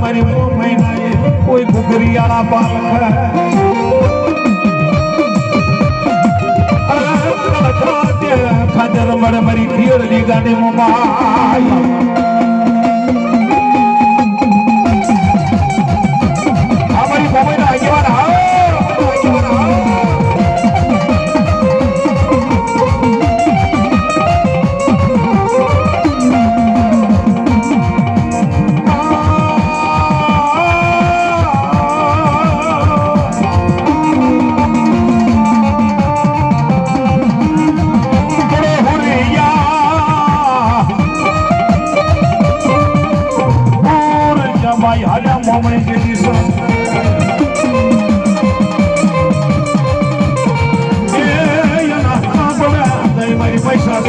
મારી મહિનાએ કોઈ ઘુઘરિયાળા પાલખ ખાતર મળે મારી પિયરની ગાડી મોમાય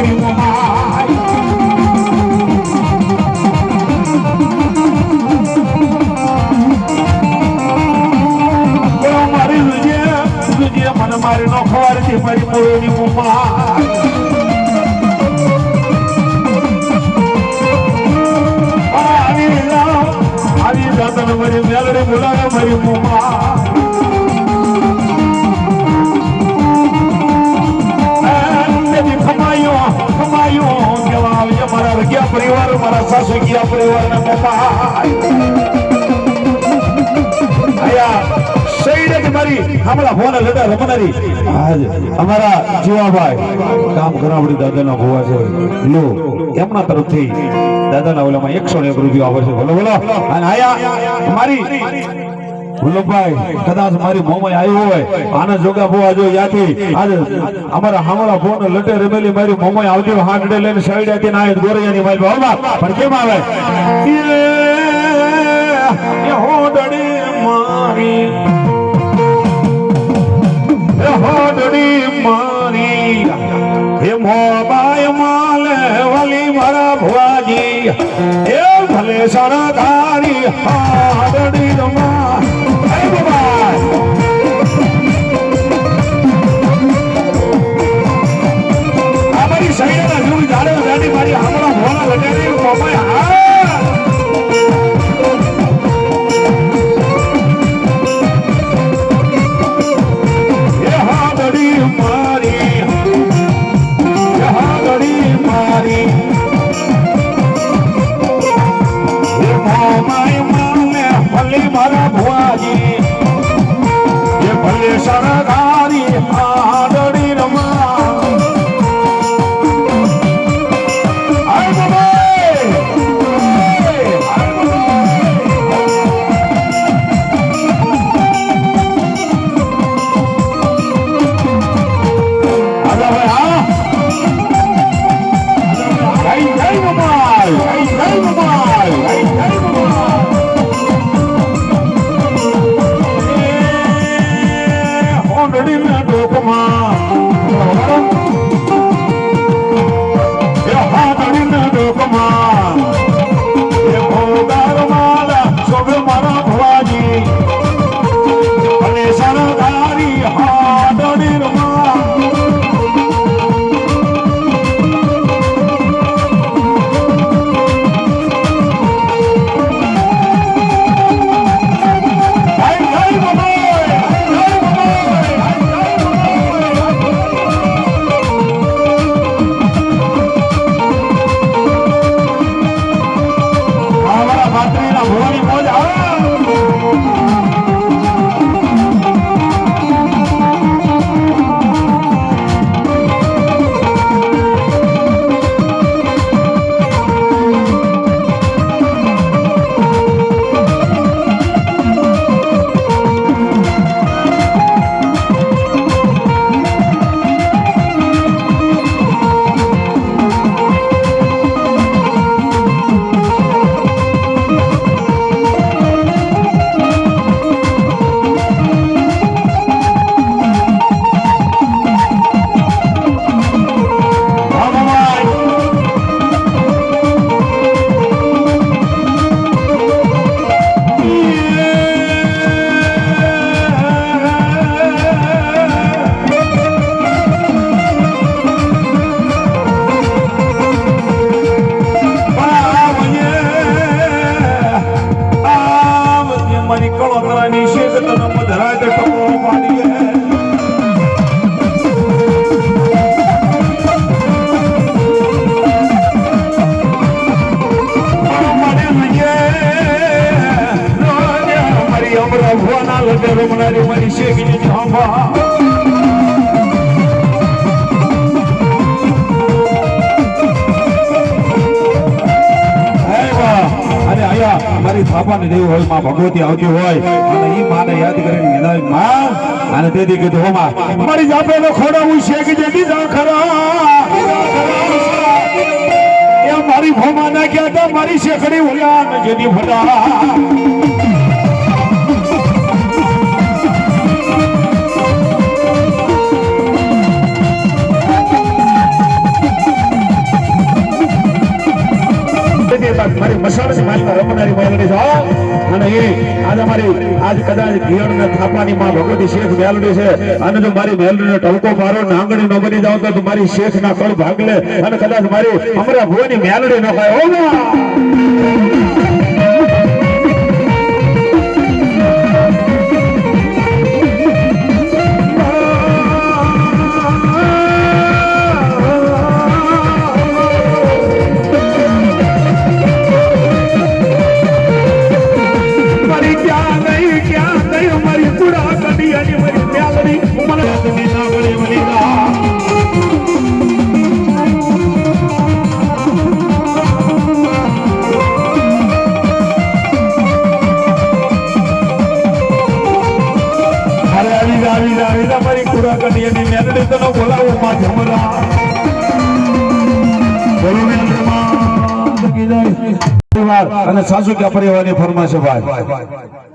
મારી પૈસા ગરી મોમાઈ બડો મારી લુજે લુજે મને મારી નો ખવારથી મારી પોળોની મોમાઈ આવી જાઓ, આવી જાતને મારી મેલડી બોલાવે મારી મુમા શૈડેથી મારી હમણાં ફોન લડા રમનારી આજ અમારા જીવાભાઈ કામ કરાવડી દાદાના ભુવા છે લો એમના તરફથી દાદાના ઓલામાં એકસો એક રૂપિયા આવે છે બોલો બોલો અને આયા મારી વલ્લભભાઈ કદાચ મારી મોમાં આવ્યો હોય આને જોગા ભોવા જો યાથી આજે અમારા હામળા ફોન લટે રમેલી મારી મોમાં આવતી હાંડડે લઈને સાઈડ હતી ના ગોરૈયાની મારી બાબા પણ કેમ આવે સરકારી હાડડી રમા Dynamite! Dynamite! મારી કળોતરાની શેખ તને પધરાય તો ટકો પાડીએ રમનારી મારી શેખની સાંભા મારી થાપાની દેવ હોયમાં ભગવતી આવતી હોય અને ઈ માને યાદ કરીને વિનાયમાં અને તેથી કીધું, હો માં, મારી જાપે ખોડો હું છે કે જે બીજા ખરા. એ મારી ભોમા નાખ્યા કહેતા મારી શેખડી ઓલ્યા ને જેથી ફટા. મારી મસાણી માતા રમનારી મેલડી છે અને આજ અમારી આજ કદાચ ઘિયણ ને થાપાની માં ભગવતી શેખ મેલડી છે. અને જો મારી મેલડી ને ટવકો મારો ને આંગળી નો બની જાવ તો મારી શેખ ના કળ ભાગ લે અને કદાચ મારી અમરા ભુવાની મેલડી ન હોય આવી જા આવી જા મારી કુડા કડિયાની મેલડી તને બોલાવો માં જમરા અને સાસુ કે પરિવારની ફરમાશે ભાઈ.